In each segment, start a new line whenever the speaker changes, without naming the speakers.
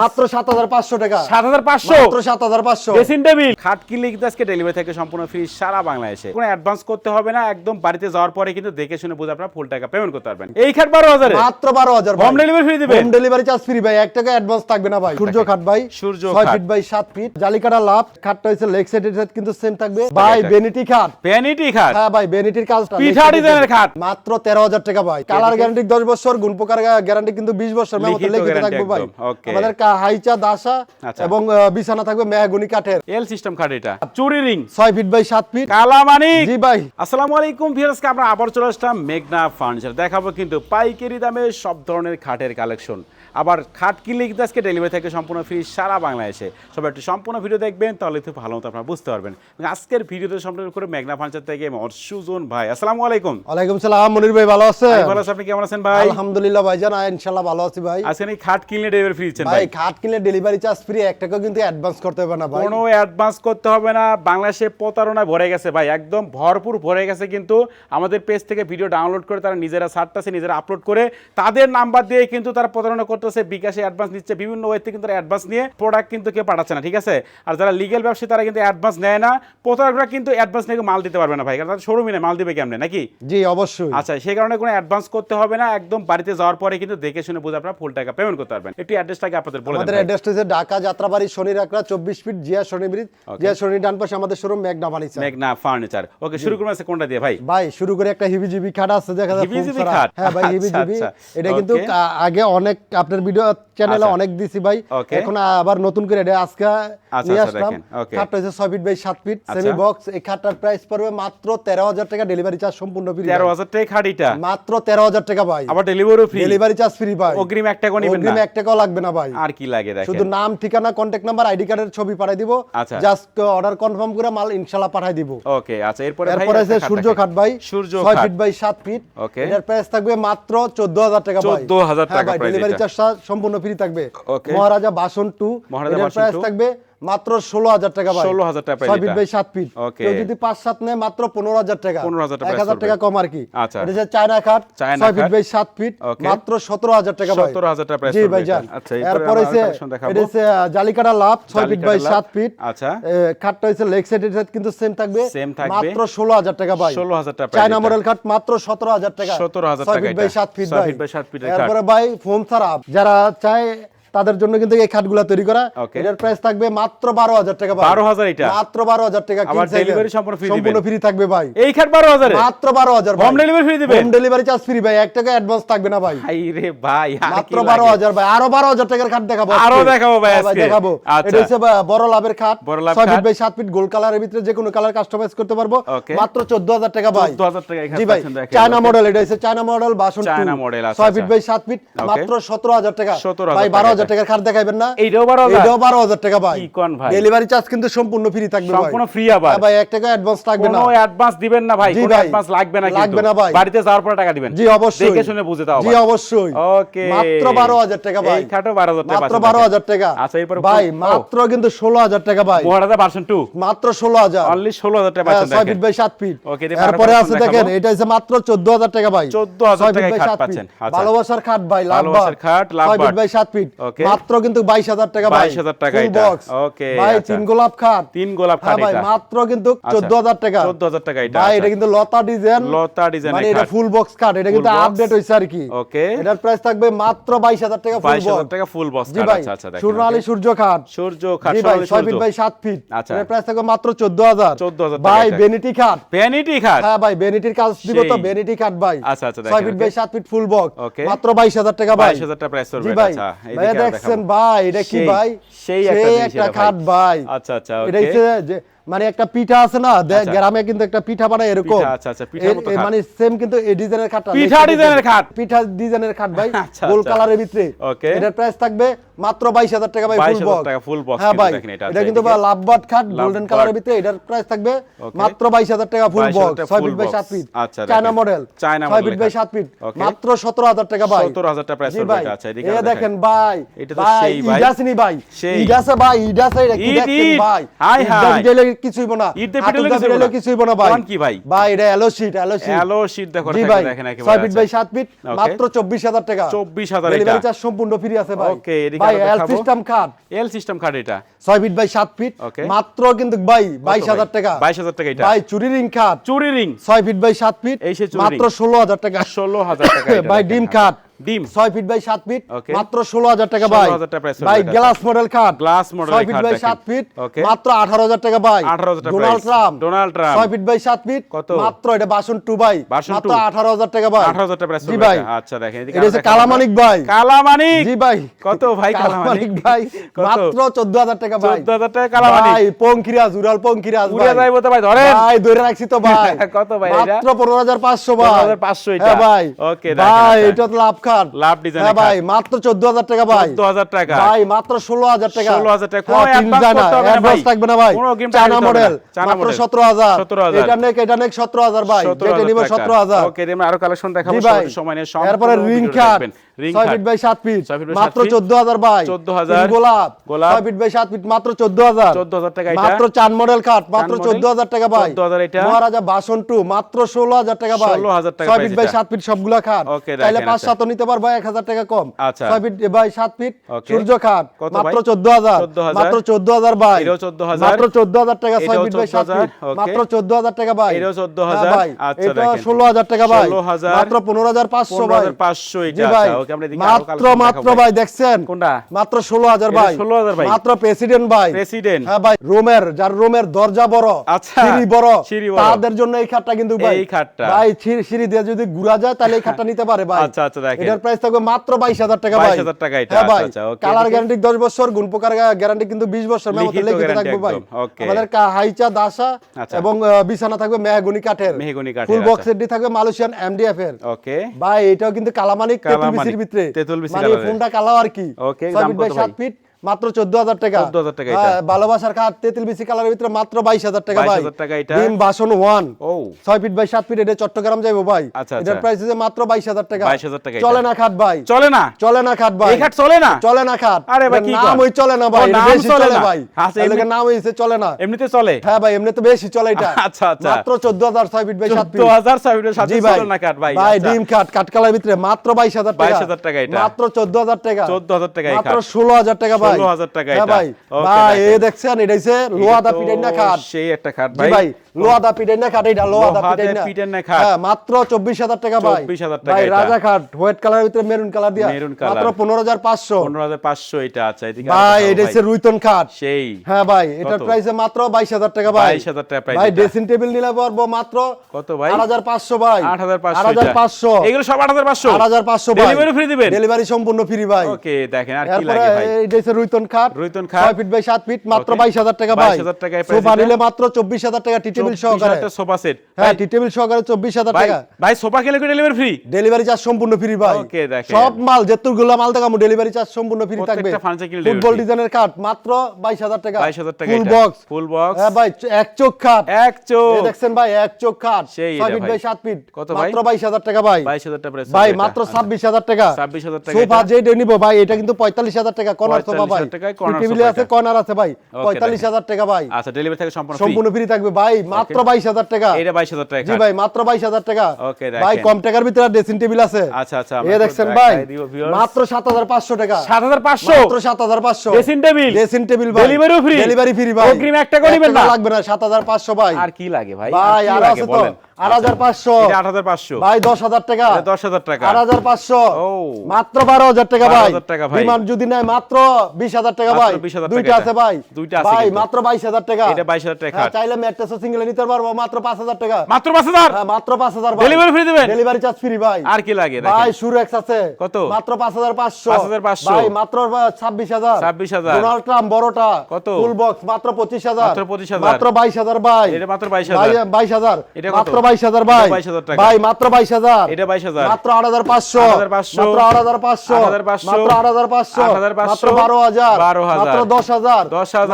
মাত্র সাত হাজার পাঁচশো টাকা।
সাত হাজার পাঁচশো?
মাত্র সাত হাজার পাঁচশো।
Dressing table. খাট কিনলে কিন্তু ডেলিভারি থেকে সম্পূর্ণ ফ্রি সারা বাংলাদেশে। কোনো অ্যাডভান্স করতে হবে না একদম বাড়িতে যাওয়ার পরে কিন্তু দেখে শুনে বুঝে আপনারা ফুল টাকা পেমেন্ট করতে পারবেন। এই খাট বারো হাজারে?
মাত্র বারো হাজার
হোম ডেলিভারি ফ্রি দিবেন?
হোম ডেলিভারি চার্জ ফ্রি ভাই। এক টাকা অ্যাডভান্স থাকবে না ভাই। সূর্য খাট ভাই।
সূর্য
ছয় ফিট বাই সাত ফিট জালিকাটা লাভ। খাটটা হয়েছে লেগ সাইড কিন্তু সেম থাকবে। ভাই বেনিটি খাট।
ভ্যানিটি খাট?
হ্যাঁ ভাই বেনিটির কাজটা
পিঠা ডিজাইনের খাট।
মাত্র তেরো হাজার টাকা ভাই। কালার গ্যারান্টি দশ বছর গুণ প্রকার গ্যারান্টি কিন্তু বিশ বছর মেমোতে
লিখিত
থাকবে ভাই। আমাদের হাইচা দাসা
আচ্ছা।
এবং বিছানা থাকবে মেহগুনি কাঠের।
এল সিস্টেম খাট এটা। চুরি রিং
ছয় ফিট বাই সাত ফিট
কালামানি
জি ভাই।
আসসালামু আলাইকুম ভিউয়ার্সকে আমরা আবার চলে আসলাম মেঘনা ফার্নিচার দেখাবো কিন্তু পাইকারি দামে সব ধরনের খাটের কালেকশন আবার খাট কিনলে কিন্তু আজকে ডেলিভারি থেকে সম্পূর্ণ ফ্রি সারা বাংলাদেশে। সবাই একটু সম্পূর্ণ ভিডিও দেখবেন তাহলে খুব ভালো মতো আপনারা বুঝতে পারবেন। আজকের ভিডিওতে সম্পূর্ণ করে মেঘনা ফার্নিচার থেকে সুজন ভাই। আসসালামু আলাইকুম।
ওয়ালাইকুম সালাম মনির ভাই ভালো আছেন?
ভালো আছি, আপনি কেমন আছেন ভাই?
আলহামদুলিল্লাহ ভাইজান আহ, ইনশাল্লাহ ভালো আছি ভাই।
আজকে এই খাট কিনলে ডেলিভারি ফ্রি দিচ্ছেন
ভাই
ভাই?
খাট কিনলে ডেলিভারি চার্জ ফ্রি এক টাকাও কিন্তু অ্যাডভান্স করতে হবে না ভাই।
কোনো অ্যাডভান্স করতে হবে না বাংলাদেশে প্রতারণায় ভরে গেছে ভাই একদম ভরপুর ভরে গেছে কিন্তু আমাদের পেজ থেকে ভিডিও ডাউনলোড করে তারা নিজেরা ছাড়তেছে নিজেরা আপলোড করে তাদের নাম্বার দিয়ে কিন্তু তারা প্রতারণা করতেছে বিকাশে অ্যাডভান্স নিচ্ছে বিভিন্ন ওয়েতে কিন্তু অ্যাডভান্স নিয়ে প্রোডাক্ট কিন্তু কেউ পাঠাচ্ছে না ঠিক আছে? আর যারা লিগেল ব্যবসায়ী তারা কিন্তু অ্যাডভান্স নেয় না। প্রতারকরা কিন্তু অ্যাডভান্স নিয়ে মাল দিতে পারবে না ভাই কারণ তাদের শোরুমে মাল দিবে কেমনে নাকি?
জি অবশ্যই।
আচ্ছা সেই কারণে কোনো অ্যাডভান্স করতে হবে না একদম বাড়িতে যাওয়ার পরে কিন্তু দেখে শুনে বুঝে আপনারা ফুল টাকা পেমেন্ট করতে পারবেন। একটু অ্যাড্রেসটাকে আপনাদের বলে
আমাদের
ভাই।
অ্যাড্রেসটা হচ্ছে ঢাকা যাত্রাবাড়ি শনি রাকড়া চব্বিশ ফিট জিয়া শনি ব্রিজ। জিয়া শনি ডান পাশে আমাদের শোরুম মেঘনা বানিয়েছে
মেঘনা ফার্নিচার ওকে শুরু করুন আজকে কোনটা দিয়ে ভাই?
ভাই শুরু করে একটা হিবিজিবি খাট আছে দেখা যায়
হিবিজিবি খাট?
হ্যাঁ ভাই
আচ্ছা,
হিবিজিবি।
আচ্ছা।
এটা কিন্তু আগে অনেক আপনার ভিডিও চ্যানেলে
আচ্ছা।
অনেক দিছি ভাই। এখন আবার নতুন করে এটা আজকে
আচ্ছা,
নিয়ে
আচ্ছা,
আসলাম. খাটটা হচ্ছে ছয় ফিট বাই সাত ফিট
আচ্ছা।
সেমি বক্স এই খাটটার প্রাইস পড়বে মাত্র তেরো হাজার টাকা ডেলিভারি চার্জ সম্পূর্ণ ফ্রি
তেরো হাজার টাকা খাটিটা
মাত্র তেরো হাজার টাকা ভাই।
আবার ডেলিভারিও ফ্রি
ডেলিভারি চার্জ ফ্রি ভাই।
অগ্রিম এক টাকাও নিবেন
অগ্রিম এক টাকাও লাগবে না ভাই।
আর কি লাগে দেখেন।
শুধু নাম ঠিকানা কন্ট্যাক্ট নাম্বার আইডি কার্ডের ছবি পাঠাই দিব।
আচ্ছা।
জাস্ট অর্ডার কনফার্ম করে মাল ইনশাআল্লাহ পাঠাই দিব।
ওকে আচ্ছা এরপরে ভাই
এরপরে আছে সূর্য খাট ভাই।
সূর্য
ছয়
খাট।
ফিট বাই সাত ফিট
Okay.
এটার প্রাইস থাকবে মাত্র চোদ্দ হাজার টাকা ভাই।
14,000
হ্যাঁ
টাকা
ডেলিভারি চার্জ সম্পূর্ণ ফ্রি থাকবে। মহারাজা বাসন টু
মহারাজা
প্রাইস থাকবে মাত্র ষোলো হাজার টাকা ভাই।
16,000 টাকা
ছয় ফিট বাই সাত ফিট কেউ যদি পাঁচ সাত নেয় মাত্র পনেরো হাজার টাকা।
15,000 টাকা
এক হাজার টাকা কম আর কি।
আচ্ছা।
এটা চায়না খাট ছয় ফিট বাই সাত ফিট মাত্র সতেরো হাজার টাকা ভাই।
17,000 টাকা
জি ভাই যান।
আচ্ছা, এরপরে
হচ্ছে জালিকাটা লাভ ছয় ফিট বাই সাত ফিট
আচ্ছা।
খাটটা হচ্ছে লেগ সাইড কিন্তু সেম থাকবে।
Same থাকবে।
মাত্র ষোলো হাজার টাকা ভাই।
16,000 টাকা price
চায়না মডেল খাট মাত্র সতেরো হাজার টাকা।
17,000
হাজার
টাকা
ফিট বাই সাত ফিট
ছয়
ভাই।
বাই সাত খাট।
এরপরে ভাই ফোম ছাড়া। যারা চায় তাদের জন্য কিন্তু এই খাটগুলা তৈরি করা। এটার প্রাইস থাকবে মাত্র বারো হাজার টাকা ভাই।
12,000 এটা?
মাত্র বারো হাজার টাকা
সম্পূর্ণ
ফ্রি থাকবে ভাই।
এই খাট বারো হাজারে?
মাত্র বারো হাজার
Home delivery free দিবেন?
হোম ডেলিভারি চার্জ ফ্রি ভাই। এক টাকা অ্যাডভান্স থাকবে না ভাই।
রে ভাই
মাত্র বারো হাজার ভাই। আরও বারো হাজার টাকার খাট দেখাবো আরও
দেখাবো ভাই
হ্যাঁ
আজকে।
দেখাবো।
আচ্ছা।
এটা হচ্ছে বড় লাভের খাট।
বড়
ছয় ফিট। বাই সাত ফিট গোল্ড কালারের ভিতরে যে কোনো কালার কাস্টমাইজ করতে পারব। মাত্র চোদ্দ হাজার টাকা ভাই।
14,000 টাকা
জি ভাই চায়না মডেল এটা হচ্ছে চায়না মডেল বাসন
চায়না আচ্ছা,
ছয় ফিট
আচ্ছা।
বাই সাত ফিট মাত্র সতেরো হাজার টাকা।
17,000
ভাই বারো হাজার টাকার খাট দেখাইবেন না।
এইটাও 12,000?
এটাও বারো হাজার টাকা ভাই।
ভাই?
ডেলিভারি চার্জ কিন্তু সম্পূর্ণ ফ্রি থাকবে
সম্পূর্ণ free আবার?
হ্যাঁ ভাই এক টাকা অ্যাডভান্স থাকবে না।
কোনো অ্যাডভান্স দিবেন না ভাই কোনো অ্যাডভান্স লাগবে না
লাগবে না ভাই।
বাড়িতে যাওয়ার পরে টাকা দিবেন।
জি অবশ্যই।
দেখে শুনে বুঝে দাও
জি অবশ্যই।
ওকে
মাত্র বারো হাজার টাকা ভাই।
এই খাটও 12,000 টাকা
মাত্র
পাচ্ছেন
বারো
দেখেন।
হাজার টাকা।
আচ্ছা এরপরে
ভাই মাত্র কিন্তু ষোলো হাজার টাকা ভাই।
মহারাজা ভার্সন 2
মাত্র ষোলো হাজার।
অনলি 16000 টাকা
হ্যাঁ, ফিট বাই সাত ফিট
ওকে, এরপরে
আছে দেখেন এটা হচ্ছে মাত্র চোদ্দ হাজার টাকা ভাই।
14,000
ছয় ফিট
খাট পাচ্ছেন। আচ্ছা।
ভালোবাসার খাট ভাই লাভ
ভালোবাসার খাট, লাভ
ছয় ফিট বাই সাত ফিট। মাত্র কিন্তু বাইশ হাজার টাকা ভাই।
22,000 টাকা এটা। ওকে,
ভাই
আচ্ছা।
তিন গোলাপ খাট।
তিন গোলাপ
হ্যাঁ
খাট
ভাই মাত্র কিন্তু চোদ্দ হাজার টাকা।
14,000 টাকা এটা,
ভাই
আচ্ছা।
এটা কিন্তু লতা ডিজাইন।
লতা ডিজাইনের
মানে এটা ফুল বক্স খাট। এটা কিন্তু আপডেট হইছে আর কি।
ওকে।
এটার প্রাইস থাকবে মাত্র বাইশ হাজার টাকা ফুল
22000 টাকা ফুল বক্স খাট। আচ্ছা আচ্ছা দেখেন
সোনালী সূর্য খাট।
সূর্য খাট
জি ভাই ছয় ফিট বাই সাত ফিট
আচ্ছা।
এটার প্রাইস থাকবে মাত্র চোদ্দ হাজার।
14,000 টাকা
ভাই
এটা।
বেনিটি খাট।
ভ্যানিটি খাট?
হ্যাঁ ভাই বেনিটির কাজ দিব তো। বেনিটি খাট ভাই।
আচ্ছা, আচ্ছা,
ছয়
দেখেন,
ফিট বাই
ওকে।
সাত ফিট ফুল বক্স। মাত্র বাইশ হাজার টাকা ভাই।
22,000 টাকা প্রাইস
ভাই।
আচ্ছা
দেখছেন ভাই এটা কি ভাই?
সেই একটা
খাট ভাই।
আচ্ছা আচ্ছা
এটা যে মানে একটা পিঠা আছে না
আচ্ছা।
গ্রামে কিন্তু একটা পিঠা বানায় এরকম
আচ্ছা, আচ্ছা, পিঠার মতো খাট।
মানে সেম কিন্তু এই ডিজাইনের খাট
পিঠা ডিজাইনের খাট।
পিঠা ডিজাইনের খাট ভাই
আচ্ছা,
গোল
আচ্ছা।
কালারের ভিতরে
ওকে।
এটার প্রাইস থাকবে মাত্র বাইশ হাজার টাকা ভাই ফুল
22,000
বক্স
টাকা full box
হ্যাঁ ভাই
এটা,
এটা কিন্তু। লাভবাট খাট গোল্ডেন কালারের ভিতরে এটার প্রাইস থাকবে মাত্র বাইশ হাজার টাকা ফুল বক্স
টাকা
ছয় ফিট বাই
box।
সাত ফিট
আচ্ছা,
চায়না মডেল
চায়না
ছয়
model
ফিট বাই
লেখা।
সাত ফিট মাত্র সতেরো হাজার টাকা ভাই
17,000 টাকা
ভাই
এটা, আচ্ছা, এদিকে
এ দেখেন ভাই
এটা তো
ভাই
সেই ভাই।
ইডাসনি ভাই। ইডাসে ভাই ইডাসে এটা কি
ইট।
ভাই
হাই, হাই।
কিছুই না।
দিয়ে কিছুই না।
কিছুই না ভাই।
কি ভাই?
ভাই এটা অ্যালো শীট অ্যালো শীট
দেখো দেখেন
ভাই
একেবারে
ছয় ফিট
আচ্ছা।
বাই সাত ফিট মাত্র চব্বিশ হাজার টাকা।
24,000
ডেলিভারি
এটা।
সম্পূর্ণ ফ্রি আছে ভাই।
Okay,
ভাই এল সিস্টেম খাট
এল সিস্টেম কার্ড এটা।
ছয় ফিট বাই সাত ফিট মাত্র কিন্তু ভাই বাইশ হাজার টাকা।
বাইশ হাজার টাকা এটা।
ভাই চুরি রিং খাট
চুরি রিং
ছয় ফিট বাই সাত ফিট মাত্র
ring।
ষোলো হাজার টাকা।
ষোলো হাজার টাকা
ভাই ডিম খাট
ডিম।
ছয় ফিট বাই সাত ফিট মাত্র ষোলো হাজার টাকা ভাই।
16,000 টাকা price
ভাই গ্লাস মডেল খাট।
Model
ছয়
এর
ফিট বাই
দেখেন।
সাত ফিট মাত্র আঠারো হাজার টাকা ভাই।
18,000 টাকা
ডোনাল্ড ট্রাম্প
ডোনাল্ড ট্রাম্প।
ছয় ফিট বাই সাত ফিট
কত?
মাত্র এটা বাসন টু ভাই।
বাসন
মাত্র
two।
আঠারো হাজার টাকা ভাই।
আঠারো হাজার টাকা price
জি ভাই।
আচ্ছা দেখেন এদিকে
এটা কালামানিক ভাই।
কালামানিক?
জি ভাই।
কত ভাই কালামানিক
ভাই। মাত্র চোদ্দ হাজার টাকা ভাই।
14,000 টাকা কালামানিক।
ভাই পঙ্কিরাজ উড়াল পঙ্কিরাজ
উড়ে
ভাই।
যাইবো তো ভাই ধরেন।
ভাই ধরে রাখছি তো ভাই।
কত ভাই এটা?
মাত্র পনেরো হাজার পাঁচশো ভাই।
15,500 এটা।
হ্যাঁ ভাই।
Okay, দেখেন
ভাই। এটা তো লাভ খাট
লাভ ডিজাইনের
হ্যাঁ ভাই মাত্র চোদ্দ হাজার টাকা ভাই।
চোদ্দ হাজার টাকা।
ভাই মাত্র ষোলো হাজার টাকা।
16,000 টাকা। কোনো ভাই।
থাকবে না ভাই। চায়না মডেল মাত্র
model।
সতেরো হাজার।
17,000
এটা নেক এটা নেক সতেরো হাজার ভাই। যেটা নিব সতেরো হাজার।
ওকে আমরা আরও কালেকশন দেখাবো। সময় নিয়ে সম্পূর্ণ
এরপরে রিং খাট
দেখবেন। রিং
ছয়
খাট
ফিট বাই সাত ফিট মাত্র
সাত ফিট।
চোদ্দ হাজার ভাই।
14,000
গোলাপ।
গোলাপ।
ছয় ফিট বাই সাত ফিট মাত্র চোদ্দ হাজার।
14,000 টাকা এটা।
মাত্র চার মডেল খাট মাত্র
model,
চোদ্দ হাজার টাকা ভাই।
14,000 এটা।
মহারাজা বাসন টু মাত্র ষোলো হাজার টাকা ভাই।
16,000 টাকা
ছয়
price
ফিট বাই
এটা।
সাত ফিট সবগুলা খাট। পাঁচ
আচ্ছা।
সাতও নিতে পারব এক হাজার টাকা কম।
আচ্ছা।
ছয় ফিট বাই সাত ফিট সূর্য খাট। মাত্র চোদ্দ হাজার। মাত্র চোদ্দ হাজার ভাই মাত্র চোদ্দ হাজার টাকা ছয় ফিট বাই সাত ফিট। মাত্র চোদ্দ হাজার টাকা ভাই
এটাও 14,000
হ্যাঁ ভাই
আচ্ছা,
এটা ষোলো হাজার টাকা ভাই মাত্র পনেরো হাজার পাঁচশো ভাই
15,500 এটা,
জি ভাই
আচ্ছা,
মাত্র মাত্র ভাই। দেখছেন?
কোনটা?
মাত্র ষোলো হাজার ভাই
16,000 ভাই।
মাত্র প্রেসিডেন্ট ভাই
President।
হ্যাঁ ভাই রোমের যার রোমের দরজা বড়
আচ্ছা,
সিঁড়ি বড়। তাদের জন্য এই খাটটা কিন্তু ভাই
এই খাটটা।
ভাই সিঁড়ি- দিয়ে যদি ঘুরা যায় তাহলে এই খাটটা নিতে পারে ভাই
আচ্ছা, আচ্ছা।
এটার প্রাইস থাকবে মাত্র বাইশ হাজার টাকা ভাই।
22,000 টাকা এটা,
হ্যাঁ
আচ্ছা, আচ্ছা, okay,
কালার গ্যারান্টি দশ বছর গুণ পোকার গ্যারান্টি কিন্তু বিশ বছর। মেমোতে
লিখিত
লিখিত থাকবে ভাই। আমাদের কা- হাইচা দাসা
আচ্ছা।
এবং বিছানা থাকবে মেহগুনি কাঠের।
মেহগুনি কাঠের,
ফুল। বক্সের ডি থাকবে মালয়েশিয়ান এমডিএফ এর।
ওকে।
ভাই এটাও কিন্তু কালামানিক তেতুল বিসির ভিতরে।
তেতুল বিসির
মানে ফোনটা কালো আর কি। ছয়
দাম
ফিট সাত? ফিট মাত্র চোদ্দ হাজার টাকা
14,000 টাকা
ভালোবাসার খাট তেতুল বিসি কালারের ভিতরে মাত্র বাইশ হাজার টাকা ভাই।
22,000 টাকা এটা।
ডিম বাসন ওয়ান। ছয় ফিট বাই সাত ফিট এটা চট্টগ্রাম যাইবো ভাই।
আচ্ছা,
এটার
আচ্ছা।
প্রাইস হচ্ছে মাত্র বাইশ হাজার টাকা।
22,000 টাকা
চলে না খাট ভাই।
চলে না?
চলে না খাট ভাই।
খাট চলে না?
চলে না খাট।
আরে ভাই, কি
নাম? ওই চলে না ভাই
নাম
বেশি
চলে না।
ভাই।
আচ্ছা,
এর নাম হইছে চলে না।
এমনিতে চলে?
হ্যাঁ ভাই এমনি তো বেশি চলে এটা।
আচ্ছা, আচ্ছা।
মাত্র চোদ্দ হাজার ছয় ফিট বাই সাত ফিট।
চোদ্দ হাজার ছয় সাথে
জি ভাই।
চলে না কাঠ ভাই
ভাই
আচ্ছা।
ডিম কাট কালার ভিতরে মাত্র বাইশ হাজার টাকা।
22,000 টাকা এটা।
মাত্র চোদ্দ হাজার টাকা।
14,000 টাকা
মাত্র ষোলো হাজার টাকা ভাই।
16,000 টাকা
হ্যাঁ
এটা।
ভাই। ভাই এ দেখছেন এটা হইছে লোহা দা
এটা
না খাট
সেই একটা খাট ভাই
ভাই। লোহা দা পিটাইনা খাট এটা লোহা দা
লোহা দা
পিটাইনা
পিটাইনা খাট।
হ্যাঁ মাত্র চব্বিশ হাজার টাকা ভাই।
24,000 টাকা
ভাই
এটা।
রাজা খাট হোয়াইট কালারের ভিতরে মেরুন কালার দিয়া।
Maroon colour।
মাত্র পনেরো হাজার পাঁচশো।
পনেরো হাজার পাঁচশো এটা আচ্ছা এদিকে
ভাই এটা হচ্ছে রুইতন খাট।
সেই।
হ্যাঁ ভাই এটার? প্রাইস মাত্র বাইশ হাজার টাকা ভাই।
22,000 টাকা price
ভাই ড্রেসিং টেবিল নিলে পারব মাত্র
কত ভাই?
আট হাজার পাঁচশো ভাই।
আট হাজার পাঁচশো
আট হাজার
এটা।
পাঁচশো।
এগুলো সব আট হাজার পাঁচশো?
আট হাজার পাঁচশো ভাই।
ডেলিভারি ফ্রি দিবেন?
ডেলিভারি সম্পূর্ণ ফ্রি ভাই।
ওকে দেখেন আর কি লাগে ভাই।
এইটা হচ্ছে রুইতন খাট।
রুইতন খাট।
ছয় ফিট বাই সাত ফিট মাত্র
Okay.
বাইশ হাজার টাকা ভাই।
22,000 টাকায় price
সোফা নিলে মাত্র চব্বিশ হাজার টাকা টি টেবিল সহকারে।
সোফা সেট
হ্যাঁ টি টেবিল সহকারে চব্বিশ হাজার
ভাই
টাকা।
ভাই সোফা খেলে কি ডেলিভারি ফ্রি
ডেলিভারি চার্জ সম্পূর্ণ ফ্রি ভাই।
Okay, দেখেন।
সব মাল যেতুগুলো মাল দেখাবো ডেলিভারি চার্জ সম্পূর্ণ ফ্রি থাকবে। ফুটবল ডিজাইনের কাঠ মাত্র বাইশ হাজার টাকা।
22,000 টাকা
ফুল বক্স
Full box।
হ্যাঁ ভাই এক চোখ খাট
এক চোখ।
এই দেখছেন ভাই এক চোখ ছয়
এটা
ফিট
ভাই।
বাই সাত ফিট
কত ভাই?
মাত্র বাইশ হাজার টাকা ভাই।
বাইশ হাজার টাকা price
ভাই মাত্র ছাব্বিশ হাজার টাকা।
26,000 টাকা
সোফা। যেটা নিবো ভাই এটা কিন্তু পঁয়তাল্লিশ হাজার টাকা কর্নার সোফা ভাই।
45,000
টেবিলে আছে কর্নার আছে ভাই।
Okay,
পঁয়তাল্লিশ হাজার টাকা ভাই।
আচ্ছা ডেলিভারি থেকে। সম্পূর্ণ
ফ্রি থাকবে ভাই। মাত্র বাইশ হাজার টাকা।
এটা বাইশ হাজার টাকা
জি ভাই মাত্র বাইশ হাজার টাকা।
ওকে
ভাই কম টাকার ভিতরে ড্রেসিং টেবিল আছে।
আচ্ছা আচ্ছা
এ দেখছেন ভাই মাত্র সাত হাজার পাঁচশো টাকা।
সাত হাজার পাঁচশো?
মাত্র সাত হাজার পাঁচশো।
ড্রেসিং টেবিল
ড্রেসিং টেবিল ভাই।
ডেলিভারি ফ্রি
ডেলিভারি ফ্রি ভাই।
অগ্রিম একটা টাকাও না?
লাগবে না সাত হাজার পাঁচশো ভাই।
আর কি লাগে ভাই?
ভাই আর আছে তো? আট হাজার পাঁচশো।
আট হাজার পাঁচশো।
ভাই দশ হাজার টাকা।
দশ হাজার টাকা।
আট হাজার পাঁচশো। মাত্র বারো হাজার টাকা ভাই।
টাকা ভাই।
বিমান যদি নেয় মাত্র বিশ হাজার টাকা ভাই। দুইটা আছে ভাই।
দুইটা
ভাই মাত্র বাইশ হাজার টাকা।
এটা 22,000 টাকা।
চাইলে ম্যাট্রেসও সিঙ্গেল নিতে পারব। মাত্র পাঁচ হাজার টাকা।
মাত্র পাঁচ হাজার?
মাত্র পাঁচ হাজার
Delivery free দিবেন?
ডেলিভারি চার্জ ফ্রি ভাই।
আর কি লাগে?
ভাই
দেখেন।
সুরেক্স আছে।
কত?
মাত্র পাঁচ হাজার পাঁচশো।
5,500
ভাই মাত্র ছাব্বিশ হাজার।
26,000
ডোনাল্ড ট্রাম্প বড়টা।
কত?
ফুল বক্স মাত্র পঁচিশ হাজার।
মাত্র 25,000
মাত্র বাইশ হাজার ভাই।
এটা মাত্র 22,000
ভাই, বাইশ হাজার।
এটা কত?
মাত্র বাইশ হাজার ভাই।
এটা 22,000 টাকা।
ভাই মাত্র বাইশ হাজার।
এটা 22,000
মাত্র আট হাজার পাঁচশো। মাত্র আট হাজার পাঁচশো। মাত্র আট হাজার পাঁচশো। মাত্র বারো হাজার। মাত্র দশ হাজার।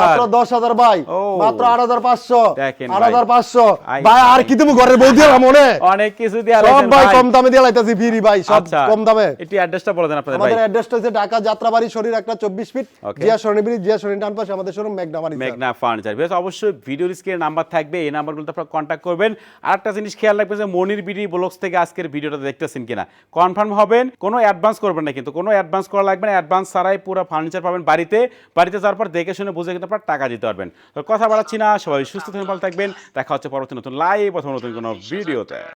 মাত্র দশ হাজার ভাই। মাত্র আট হাজার পাঁচশো। আট হাজার হাজার পাঁচশো ভাই আর কি তুমি ঘরের বউ দিয়ে মনে
অনেক কিছু দিয়ে
সব ভাই কম দামে দিয়ে লাইতাছি ফিরি ভাই সব
আচ্ছা।
কম দামে।
একটু অ্যাড্রেসটা বলে দেন আপনাদের
আমাদের অ্যাড্রেসটা হচ্ছে ঢাকা যাত্রাবাড়ি শরীর একটা চব্বিশ ফিট. জিয়া স্বর্ণী ব্রিজ জিয়া ডান পাশে আমাদের শোরুম মেঘনা বাড়ি
মেঘনা ফার্নিচার। বেশ অবশ্যই ভিডিও স্ক্রিনে নাম্বার থাকবে এই নাম্বারগুলোতে আপনারা কন্ট্যাক্ট করবেন। আর একটা জিনিস খেয়াল রাখবেন যে মনির বিডি ব্লগস থেকে আজকের ভিডিওটা দেখতেছেন কিনা। কনফার্ম হবেন, কোনো অ্যাডভান্স করবেন না কিন্তু, কোনো অ্যাডভান্স করা লাগবে না, অ্যাডভান্স ছাড়াই পুরো ফার্নিচার পাবেন বাড়িতে বাড়িতে যাওয়ার পর দেখে শুনে বুঝে কিন্তু আপনার টাকা দিতে পারবেন। তো কথা বাড়াচ্ছি না, সবাই সুস্থ থাকবেন, ভালো থাকবেন, দেখা হচ্ছে পরবর্তী নতুন লাইভ অথবা নতুন কোনো ভিডিওতে।